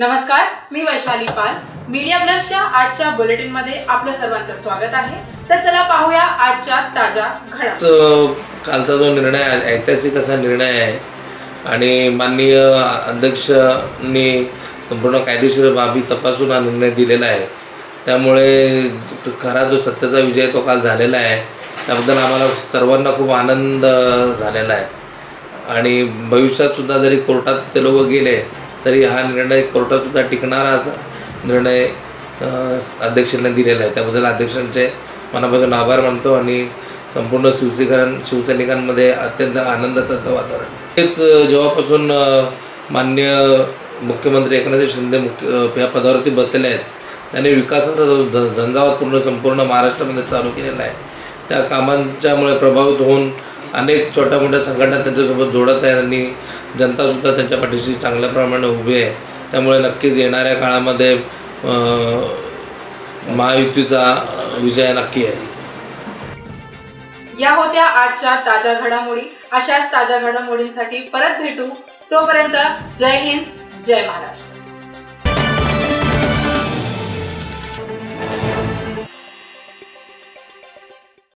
नमस्कार मी वैशाली पाल. मीडिया प्लसच्या आजच्या बुलेटिनमध्ये आपलं सर्वांचं स्वागत आहे. तर चला पाहूया आजच्या ताज्या घडा कालचा जो निर्णय आहे ऐतिहासिक असा निर्णय आहे आणि माननीय अध्यक्षांनी संपूर्ण कायदेशीर बाबी तपासून हा निर्णय दिलेला आहे. त्यामुळे खरा जो सत्याचा विजय तो काल झालेला आहे. त्याबद्दल आम्हाला सर्वांना खूप आनंद झालेला आहे. आणि भविष्यात सुद्धा जरी कोर्टात ते लोक गेले तरी हा निर्णय कोर्टातसुद्धा टिकणारा असा निर्णय अध्यक्षांना अध्यक्षांनी दिलेला आहे. त्याबद्दल अध्यक्षांचे मनापासून आभार मानतो आणि संपूर्ण शिवसेकरण शिवसैनिकांमध्ये अत्यंत आनंदाचं असं वातावरण हेच जेव्हापासून मान्य माननीय मुख्यमंत्री एकनाथ शिंदे मुख्य या पदावरती बसलेले आहेत त्यांनी विकासाचा जो झ- झंझावात पूर्ण संपूर्ण महाराष्ट्रामध्ये चालू केलेला आहे त्या कामांच्यामुळे प्रभावित होऊन अनेक छोट्या मोठ्या संघटना त्यांच्यासोबत जोडत आहेत आणि जनतासुद्धा त्यांच्या पाठीशी चांगल्या प्रमाणे उभी आहे. त्यामुळे नक्कीच येणाऱ्या काळामध्ये महायुतीचा विजय नक्की आहे. या होत्या आजच्या ताज्या घडामोडी. अशाच ताज्या घडामोडींसाठी परत भेटू. तोपर्यंत जय हिंद जय महाराष्ट्र.